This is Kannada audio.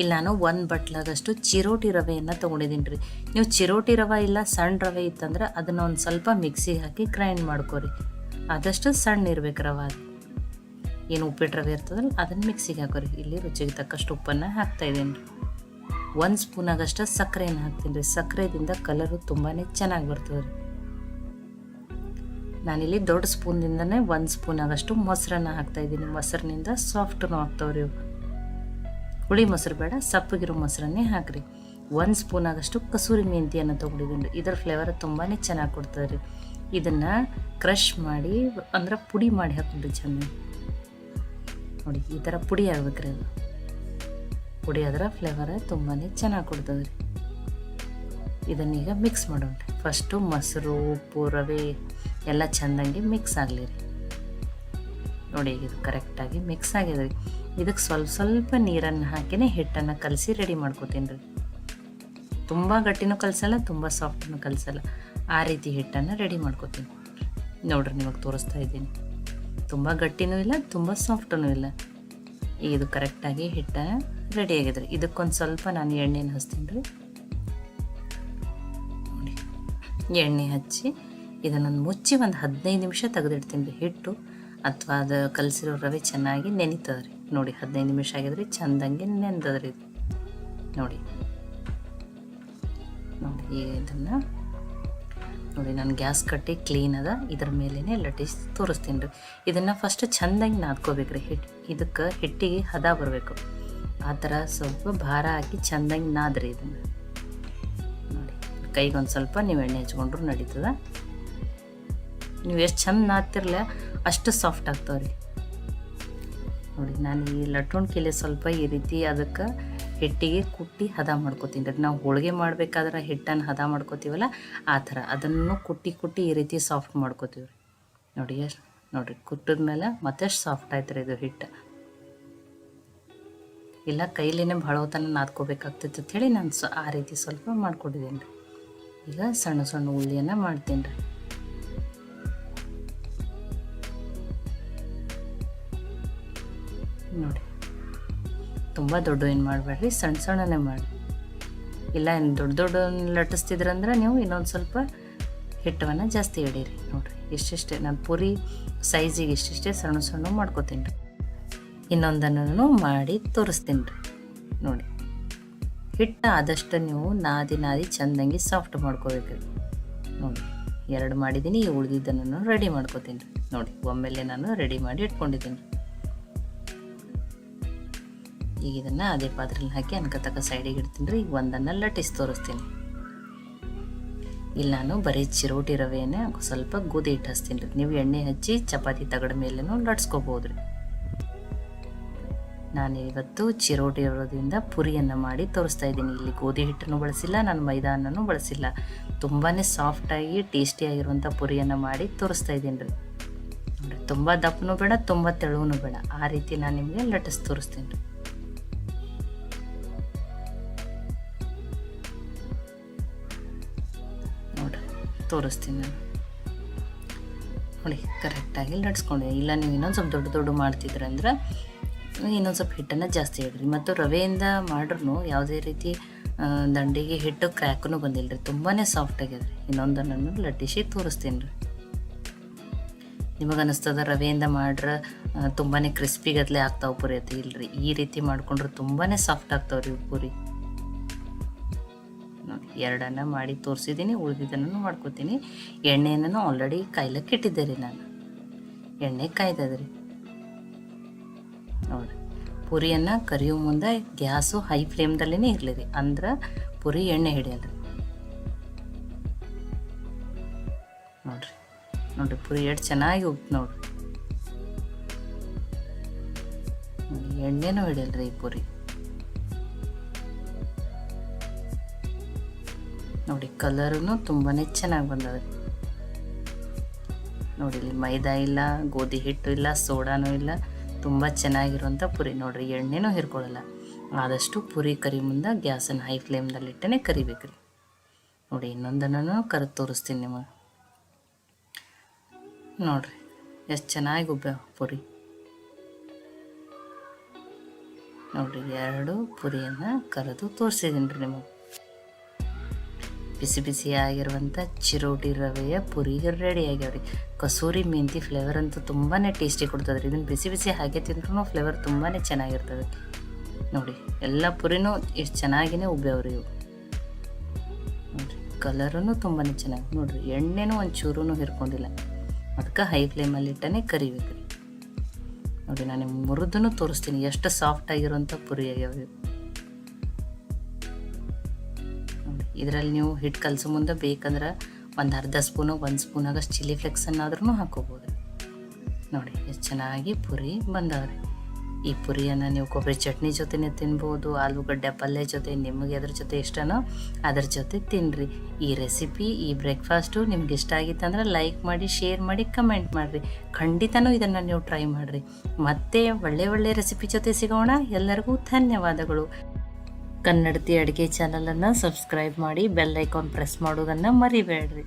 ಇಲ್ಲಿ ನಾನು ಒಂದು ಬಟ್ಲಾಗಷ್ಟು ಚಿರೋಟಿ ರವೆಯನ್ನು ತೊಗೊಂಡಿದ್ದೀನಿ ರೀ. ನೀವು ಚಿರೋಟಿ ರವೆ ಇಲ್ಲ ಸಣ್ಣ ರವೆ ಇತ್ತಂದ್ರೆ ಅದನ್ನು ಒಂದು ಸ್ವಲ್ಪ ಮಿಕ್ಸಿಗೆ ಹಾಕಿ ಗ್ರೈಂಡ್ ಮಾಡ್ಕೋರಿ. ಆದಷ್ಟು ಸಣ್ಣ ಇರ್ಬೇಕು ರವೆ ಏನು ಉಪ್ಪಿಟ್ಟು ರವೆ ಇರ್ತದಲ್ಲ ಅದನ್ನು ಮಿಕ್ಸಿಗೆ ಹಾಕೋರಿ. ಇಲ್ಲಿ ರುಚಿಗೆ ತಕ್ಕಷ್ಟು ಉಪ್ಪನ್ನು ಹಾಕ್ತಾಯಿದ್ದೀನಿ ರೀ. ಒಂದು ಸ್ಪೂನಾಗಷ್ಟು ಸಕ್ಕರೆಯನ್ನು ಹಾಕ್ತೀನಿ ರೀ. ಸಕ್ಕರೆದಿಂದ ಕಲರು ತುಂಬಾ ಚೆನ್ನಾಗಿ ಬರ್ತದೆ ರೀ. ನಾನಿಲ್ಲಿ ದೊಡ್ಡ ಸ್ಪೂನ್ದಿಂದನೇ ಒಂದು ಸ್ಪೂನ್ ಆಗಷ್ಟು ಮೊಸರನ್ನ ಹಾಕ್ತಾ ಇದ್ದೀನಿ. ಮೊಸರಿನಿಂದ ಸಾಫ್ಟೂ ಆಗ್ತಾವ್ರಿ ಇವು. ಹುಳಿ ಮೊಸರು ಬೇಡ, ಸಪ್ಪಗಿರೋ ಮೊಸರನ್ನೇ ಹಾಕ್ರಿ. ಒಂದು ಸ್ಪೂನ್ ಆಗಷ್ಟು ಕಸೂರಿ ಮೆಂತಿಯನ್ನು ತೊಗೊಂಡಿದ್ದೀನಿ. ಇದರ ಫ್ಲೇವರ್ ತುಂಬಾ ಚೆನ್ನಾಗಿ ಕೊಡ್ತದೆ ರೀ ಇದನ್ನು ಕ್ರಷ್ ಮಾಡಿ, ಅಂದ್ರೆ ಪುಡಿ ಮಾಡಿ ಹಾಕೊಂಡ್ರಿ ಚೆನ್ನಾಗಿ ನೋಡಿ, ಈ ಥರ ಪುಡಿ ಆಗ್ಬೇಕ್ರಿ ಅದು. ಪುಡಿ ಅದರ ಫ್ಲೇವರ್ ತುಂಬಾ ಚೆನ್ನಾಗಿ ಕೊಡ್ತದೆ ರೀ ಇದನ್ನೀಗ ಮಿಕ್ಸ್ ಮಾಡೋಣ ಫಸ್ಟು ಮೊಸರು, ಉಪ್ಪು, ರವೆ ಎಲ್ಲ ಚೆಂದಂಗೆ ಮಿಕ್ಸ್ ಆಗಲಿ ರೀ. ನೋಡಿ ಇದು ಕರೆಕ್ಟಾಗಿ ಮಿಕ್ಸ್ ಆಗಿದೆ ರೀ ಇದಕ್ಕೆ ಸ್ವಲ್ಪ ಸ್ವಲ್ಪ ನೀರನ್ನು ಹಾಕಿನೇ ಹಿಟ್ಟನ್ನು ಕಲಸಿ ರೆಡಿ ಮಾಡ್ಕೋತೀನಿ ರೀ. ತುಂಬ ಗಟ್ಟಿನೂ ಕಲಸಲ್ಲ, ತುಂಬ ಸಾಫ್ಟನ್ನು ಕಲಸಲ್ಲ. ಆ ರೀತಿ ಹಿಟ್ಟನ್ನು ರೆಡಿ ಮಾಡ್ಕೋತೀನಿ. ನೋಡ್ರಿ ನಿಮಗೆ ತೋರಿಸ್ತಾ ಇದ್ದೀನಿ. ತುಂಬ ಗಟ್ಟಿನೂ ಇಲ್ಲ, ತುಂಬ ಸಾಫ್ಟೂ ಇಲ್ಲ. ಈಗ ಇದು ಕರೆಕ್ಟಾಗಿ ಹಿಟ್ಟ ರೆಡಿ ಆಗಿದೆ ರೀ ಇದಕ್ಕೊಂದು ಸ್ವಲ್ಪ ನಾನು ಎಣ್ಣೆನ ಹಚ್ತೀನಿ ರೀ. ನೋಡಿ, ಎಣ್ಣೆ ಹಚ್ಚಿ ಇದನ್ನೊಂದು ಮುಚ್ಚಿ ಒಂದು ಹದಿನೈದು ನಿಮಿಷ ತೆಗೆದಿಡ್ತೀನಿ ರೀ ಹಿಟ್ಟು. ಅಥವಾ ಅದು ಕಲಸಿರೋ ರವೆ ಚೆನ್ನಾಗಿ ನೆನಿತದೆ ರೀ ನೋಡಿ, ಹದಿನೈದು ನಿಮಿಷ ಆಗಿದ್ರೆ ಚಂದಂಗೆ ನೆಂದದ್ರಿ ನೋಡಿ. ನೋಡಿ, ಈಗ ಇದನ್ನು ನೋಡಿ, ನಾನು ಗ್ಯಾಸ್ ಕಟ್ಟಿ ಕ್ಲೀನ್ ಅದ. ಇದ್ರ ಮೇಲೇ ಲಟ್ಟಿಸ್ ತೋರಿಸ್ತೀನಿ ರೀ. ಇದನ್ನು ಫಸ್ಟ್ ಚಂದಂಗೆ ನಾದ್ಕೋಬೇಕು ರೀ ಹಿಟ್ಟು ಇದಕ್ಕೆ ಹಿಟ್ಟಿಗೆ ಹದ ಬರಬೇಕು. ಆ ಥರ ಸ್ವಲ್ಪ ಭಾರ ಹಾಕಿ ಚಂದಂಗೆ ನಾದ್ರಿ ಇದನ್ನು. ನೋಡಿ, ಕೈಗೊಂದು ಸ್ವಲ್ಪ ನೀವು ಎಣ್ಣೆ ಹಚ್ಕೊಂಡ್ರು ನಡೀತದ. ನೀವು ಎಷ್ಟು ಚಂದ ನಾದ್ತಿರಲ್ಲ ಅಷ್ಟು ಸಾಫ್ಟ್ ಆಗ್ತಾವ್ರಿ. ನೋಡಿ, ನಾನು ಈ ಲಟ್ಟುಣ್ಕಿಲೆ ಸ್ವಲ್ಪ ಈ ರೀತಿ ಅದಕ್ಕೆ ಹಿಟ್ಟಿಗೆ ಕುಟ್ಟಿ ಹದ ಮಾಡ್ಕೋತೀನಿ ರೀ. ನಾವು ಹೋಳಿಗೆ ಮಾಡಬೇಕಾದ್ರೆ ಹಿಟ್ಟನ್ನು ಹದ ಮಾಡ್ಕೋತೀವಲ್ಲ, ಆ ಥರ. ಅದನ್ನು ಕುಟ್ಟಿ ಕುಟ್ಟಿ ಈ ರೀತಿ ಸಾಫ್ಟ್ ಮಾಡ್ಕೋತೀವಿ ರೀ. ನೋಡಿ, ಎಷ್ಟು ನೋಡಿರಿ, ಕುಟ್ಟಿದ ಮೇಲೆ ಮತ್ತಷ್ಟು ಸಾಫ್ಟ್ ಆಯ್ತು ರೀ ಇದು ಹಿಟ್ಟು. ಇಲ್ಲ, ಕೈಲಿನ ಭಾಳ ಹೊತ್ತನ ನಾದ್ಕೋಬೇಕಾಗ್ತೈತೆ ಹೇಳಿ ನಾನು ಸ ಆ ರೀತಿ ಸ್ವಲ್ಪ ಮಾಡ್ಕೊಟ್ಟಿದ್ದೀನಿ ರೀ. ಈಗ ಸಣ್ಣ ಸಣ್ಣ ಉಳ್ಳಿಯನ್ನು ಮಾಡ್ತೀನಿ ರೀ. ನೋಡಿ. ತುಂಬ ದೊಡ್ಡ ಏನು ಮಾಡಬೇಡ್ರಿ? ಸಣ್ಣ ಸಣ್ಣನೇ ಮಾಡಿ. ಇಲ್ಲ ಏನು ದೊಡ್ಡ ದೊಡ್ಡ ಲಟ್ಟಿಸ್ತಿದ್ರಂದ್ರೆ ನೀವು ಇನ್ನೊಂದು ಸ್ವಲ್ಪ ಹಿಟ್ಟವನ್ನು ಜಾಸ್ತಿ ಹಿಡೀರಿ ನೋಡಿರಿ ಇಷ್ಟಿಷ್ಟೇ ನಾನು ಪೂರಿ ಸೈಜಿಗೆ ಇಷ್ಟಿಷ್ಟೇ ಸಣ್ಣ ಸಣ್ಣ ಮಾಡ್ಕೋತೀನಿ ರೀ. ಇನ್ನೊಂದನ್ನು ಮಾಡಿ ತೋರಿಸ್ತೀನಿ ರೀ. ನೋಡಿ ಹಿಟ್ಟು ಆದಷ್ಟು ನೀವು ನಾದಿ ನಾದಿ ಚೆಂದಂಗೆ ಸಾಫ್ಟ್ ಮಾಡ್ಕೋಬೇಕು ರೀ. ನೋಡಿ, ಎರಡು ಮಾಡಿದ್ದೀನಿ, ಈ ಉಳಿದಿದ್ದನ್ನು ರೆಡಿ ಮಾಡ್ಕೋತೀನಿ ರೀ. ನೋಡಿ, ಒಮ್ಮೆಲೆ ನಾನು ರೆಡಿ ಮಾಡಿ ಇಟ್ಕೊಂಡಿದ್ದೀನಿ. ಈಗ ಇದನ್ನು ಅದೇ ಪಾತ್ರೆಲಿ ಹಾಕಿ ಅನ್ಕತಕ್ಕ ಸೈಡಿಗೆ ಇಡ್ತೀನಿ ರೀ. ಈಗ ಒಂದನ್ನು ಲಟ್ಟಿಸಿ ತೋರಿಸ್ತೀನಿ. ಇಲ್ಲಿ ನಾನು ಬರೀ ಚಿರೋಟಿ ರವೆಯನ್ನೇ ಸ್ವಲ್ಪ ಗೋಧಿ ಹಿಟ್ಟು ಹಚ್ತೀನಿ ರೀ. ನೀವು ಎಣ್ಣೆ ಹಚ್ಚಿ ಚಪಾತಿ ತಗಡ ಮೇಲೇನು ಲಟ್ಸ್ಕೋಬೋದು ರೀ. ನಾನು ಇವತ್ತು ಚಿರೋಟಿ ಇರೋದ್ರಿಂದ ಪುರಿಯನ್ನು ಮಾಡಿ ತೋರಿಸ್ತಾ ಇದ್ದೀನಿ. ಇಲ್ಲಿ ಗೋಧಿ ಹಿಟ್ಟನ್ನು ಬಳಸಿಲ್ಲ, ನಾನು ಮೈದಾನನೂ ಬಳಸಿಲ್ಲ. ತುಂಬಾ ಸಾಫ್ಟಾಗಿ ಟೇಸ್ಟಿಯಾಗಿರುವಂಥ ಪುರಿಯನ್ನು ಮಾಡಿ ತೋರಿಸ್ತಾ ಇದ್ದೀನಿ ರೀ. ನೋಡಿ ತುಂಬ ದಪ್ಪನೂ ಬೇಡ, ತುಂಬ ತೆಳುವೂ ಬೇಡ. ಆ ರೀತಿ ನಾನು ನಿಮಗೆ ಲಟ್ಟಿಸಿ ತೋರಿಸ್ತೀನಿ ರೀ. ತೋರಿಸ್ತೀನಿ. ನಾನು ನೋಡಿ ಕರೆಕ್ಟಾಗಿ ಲಟ್ಸ್ಕೊಂಡೆ ಇಲ್ಲ, ನೀವು ಇನ್ನೊಂದು ಸ್ವಲ್ಪ ದೊಡ್ಡ ದೊಡ್ಡ ಮಾಡ್ತಿದ್ರಂದ್ರೆ ಇನ್ನೊಂದು ಸ್ವಲ್ಪ ಹಿಟ್ಟನ್ನು ಜಾಸ್ತಿ ಇಡ್ರಿ ಮತ್ತು ರವೆಯಿಂದ ಮಾಡ್ರೂ ಯಾವುದೇ ರೀತಿ ದಂಡಿಗೆ ಹಿಟ್ಟು ಕ್ರ್ಯಾಕೂ ಬಂದಿಲ್ಲ ರೀ ತುಂಬಾ ಸಾಫ್ಟ್ ಆಗ್ಯದ ರೀ ಇನ್ನೊಂದನ್ನು ಲಟ್ಟಿಸಿ ತೋರಿಸ್ತೀನಿ ರೀ. ನಿಮಗೆ ಅನ್ನಿಸ್ತದ ರವೆಯಿಂದ ಮಾಡ್ರೆ ತುಂಬಾ ಕ್ರಿಸ್ಪಿ ಗತ್ಲೆ ಆಗ್ತಾವೆ ಪುರಿ ಅಂತ ಇಲ್ರಿ, ಈ ರೀತಿ ಮಾಡ್ಕೊಂಡ್ರೆ ತುಂಬಾ ಸಾಫ್ಟ್ ಆಗ್ತಾವೆ ರೀ ಪುರಿ. ನೋಡಿ ಎರಡನ್ನ ಮಾಡಿ ತೋರಿಸಿದ್ದೀನಿ ಉಳಿದಿದ್ದನ್ನು ಮಾಡ್ಕೋತೀನಿ. ಎಣ್ಣೆಯನ್ನು ಆಲ್ರೆಡಿ ಕಾಯ್ಲಕ್ಕೆ ಇಟ್ಟಿದ್ದೆ ರೀ ನಾನು. ಎಣ್ಣೆ ಕಾಯ್ದದ ರೀ ನೋಡಿ ಪುರಿಯನ್ನು ಕರಿಯೋ ಮುಂದೆ ಗ್ಯಾಸು ಹೈ ಫ್ಲೇಮ್ದಲ್ಲೇ ಇರಲಿ ರೀ ಅಂದ್ರೆ ಪುರಿ ಎಣ್ಣೆ ಹಿಡಿಯಲ್ಲ ರೀ ನೋಡ್ರಿ ನೋಡ್ರಿ ಪುರಿ ಎಷ್ಟು ಚೆನ್ನಾಗಿ ಉಪ್ಪು ನೋಡ್ರಿ. ನೋಡಿ, ಎಣ್ಣೆನೂ ಹಿಡಿಯಲ್ರಿ ಈ ಪುರಿ. ನೋಡಿ ಕಲರೂ ತುಂಬಾ ಚೆನ್ನಾಗಿ ಬಂದದ. ನೋಡಿ, ಇಲ್ಲಿ ಮೈದಾ ಇಲ್ಲ, ಗೋಧಿ ಹಿಟ್ಟು ಇಲ್ಲ, ಸೋಡಾನೂ ಇಲ್ಲ, ತುಂಬ ಚೆನ್ನಾಗಿರುವಂಥ ಪುರಿ. ನೋಡಿರಿ, ಎಣ್ಣೆನೂ ಹಿರ್ಕೊಳ್ಳಲ್ಲ. ಆದಷ್ಟು ಪುರಿ ಕರಿ ಮುಂದೆ ಗ್ಯಾಸನ್ನು ಹೈ ಫ್ಲೇಮ್ದಲ್ಲಿಟ್ಟೇ ಕರಿಬೇಕ್ರಿ. ನೋಡಿ, ಇನ್ನೊಂದನ್ನು ಕರೆದು ತೋರಿಸ್ತೀನಿ ನಿಮಗೆ. ನೋಡಿರಿ, ಎಷ್ಟು ಚೆನ್ನಾಗಿ ಉಬ್ಬ ಪುರಿ. ನೋಡಿರಿ, ಎರಡು ಪುರಿಯನ್ನು ಕರೆದು ತೋರಿಸಿದ್ದೀನಿ ರೀ ನಿಮಗೆ. ಬಿಸಿ ಬಿಸಿ ಆಗಿರುವಂಥ ಚಿರೋಟಿ ರವೆಯ ಪುರಿ ರೆಡಿ ಆಗ್ಯಾವ್ರಿ ಕಸೂರಿ ಮೆಂತಿ ಫ್ಲೇವರ್ ಅಂತೂ ತುಂಬಾ ಟೇಸ್ಟಿ ಕೊಡ್ತದೆ ರೀ ಇದನ್ನು ಬಿಸಿ ಬಿಸಿ ಹಾಗೆ ತಿಂದ್ರೂ ಫ್ಲೇವರ್ ತುಂಬಾ ಚೆನ್ನಾಗಿರ್ತದೆ. ನೋಡಿ, ಎಲ್ಲ ಪುರಿನೂ ಎಷ್ಟು ಚೆನ್ನಾಗಿನೇ ಉಬ್ಬ್ಯಾವ್ರಿ ಇವು. ನೋಡಿರಿ ಕಲರೂ ತುಂಬಾ ಚೆನ್ನಾಗಿ, ನೋಡಿರಿ, ಎಣ್ಣೆನೂ ಒಂಚೂರೂ ಹಿರ್ಕೊಂಡಿಲ್ಲ. ಅದಕ್ಕೆ ಹೈ ಫ್ಲೇಮಲ್ಲಿ ಇಟ್ಟನೇ ಕರಿಬೇಕು ರೀ ನೋಡಿ, ನಾನು ನಿಮ್ಗೆ ಮುರಿದೂ ತೋರಿಸ್ತೀನಿ, ಎಷ್ಟು ಸಾಫ್ಟ್ ಆಗಿರೋಂಥ ಪುರಿ ಆಗ್ಯಾವ ಇದರಲ್ಲಿ ನೀವು ಹಿಟ್ಟು ಕಲಸೋ ಮುಂದೆ ಬೇಕಂದ್ರೆ ಒಂದು ಅರ್ಧ ಸ್ಪೂನು, ಒಂದು ಸ್ಪೂನ್ ಆಗಷ್ಟು ಚಿಲ್ಲಿ ಫ್ಲೆಕ್ಸನ್ನಾದ್ರೂ ಹಾಕೋಬೋದು. ನೋಡಿ, ಎಷ್ಟು ಚೆನ್ನಾಗಿ ಪುರಿ ಬಂದವ್ರಿ. ಈ ಪುರಿಯನ್ನು ನೀವು ಕೊಬ್ಬರಿ ಚಟ್ನಿ ಜೊತೆನೇ ತಿನ್ಬೋದು, ಆಲೂಗಡ್ಡೆ ಪಲ್ಯ ಜೊತೆ, ನಿಮಗೆ ಅದ್ರ ಜೊತೆ ಇಷ್ಟನೋ ಅದ್ರ ಜೊತೆ ತಿನ್ನಿರಿ. ಈ ರೆಸಿಪಿ, ಈ ಬ್ರೇಕ್ಫಾಸ್ಟು ನಿಮ್ಗೆ ಇಷ್ಟ ಆಗಿತ್ತಂದ್ರೆ ಲೈಕ್ ಮಾಡಿ, ಶೇರ್ ಮಾಡಿ, ಕಮೆಂಟ್ ಮಾಡಿರಿ. ಖಂಡಿತನೂ ಇದನ್ನು ನೀವು ಟ್ರೈ ಮಾಡಿರಿ. ಮತ್ತೆ ಒಳ್ಳೆ ಒಳ್ಳೆ ರೆಸಿಪಿ ಜೊತೆ ಸಿಗೋಣ. ಎಲ್ಲರಿಗೂ ಧನ್ಯವಾದಗಳು. ಕನ್ನಡತಿ ಅಡುಗೆ ಚಾನಲನ್ನು ಸಬ್ಸ್ಕ್ರೈಬ್ ಮಾಡಿ ಬೆಲ್ ಐಕಾನ್ ಪ್ರೆಸ್ ಮಾಡೋದನ್ನು ಮರಿಬೇಡ್ರಿ.